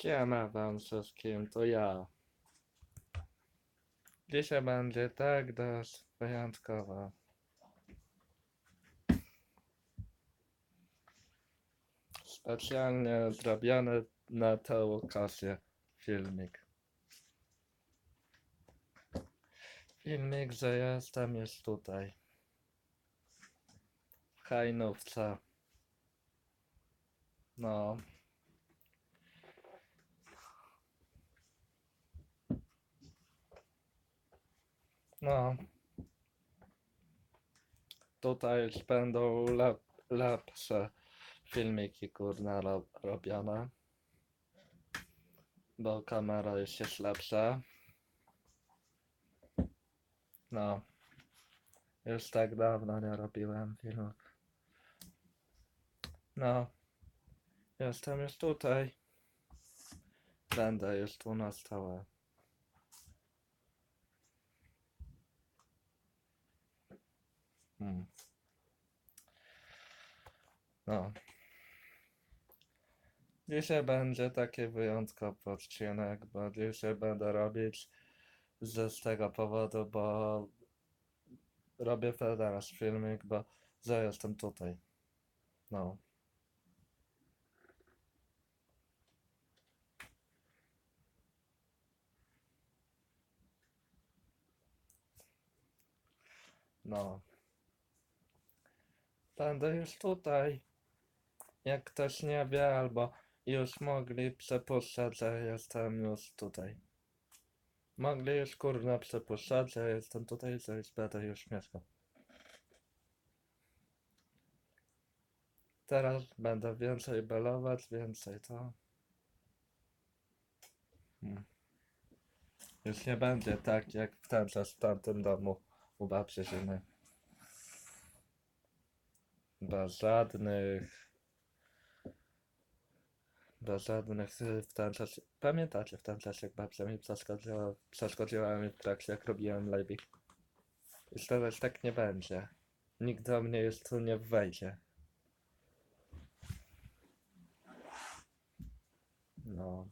Siema wam wszystkim, to ja. Dzisiaj będzie tak dość wyjątkowo. Specjalnie zrobiony na tę okazję filmik. Filmik, że jestem jest tutaj. W Hajnówce. No. No. Tutaj już będą lep, lepsze filmiki, kurna, ro, robione. Bo kamera już jest lepsza. No. Już tak dawno nie robiłem filmów. No. Jestem już tutaj. Będę już tu na stałe. Hmm. No. Dzisiaj będzie taki wyjątkowy odcinek, bo dzisiaj będę robić z tego powodu, bo robię teraz filmik, bo że jestem tutaj. No. No. Będę już tutaj. Jak ktoś nie wie, albo już mogli przypuszczać, że jestem już tutaj. Mogli już kurna przypuszczać, że jestem tutaj, że będę już mieszkał. Teraz będę więcej belować, więcej to. Hmm. Już nie będzie tak jak w ten czas w tamtym domu u babci. Bez żadnych. Bez żadnych w ten czas. Pamiętacie w ten czas jak babcia mi przeszkodziła, przeszkodziła mi w trakcie jak robiłem live. Już teraz tak nie będzie. Nikt do mnie już tu nie wejdzie. No.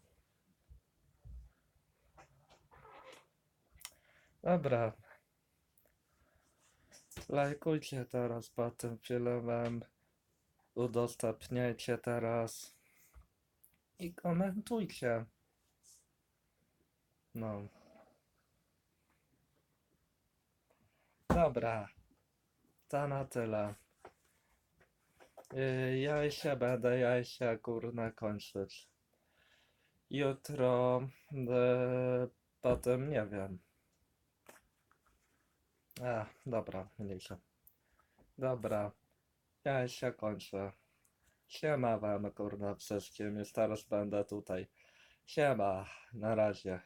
Dobra. Lajkujcie teraz pod tym filmem. Udostępniajcie teraz. I komentujcie. No. Dobra. To na tyle. Yy, ja się będę, ja się kurna kończyć. Jutro, yy, potem nie wiem. A, dobra, mniejsza. Dobra, ja się kończę. Siema wam, kurna, wszystkim. Już teraz będę tutaj. Siema, na razie.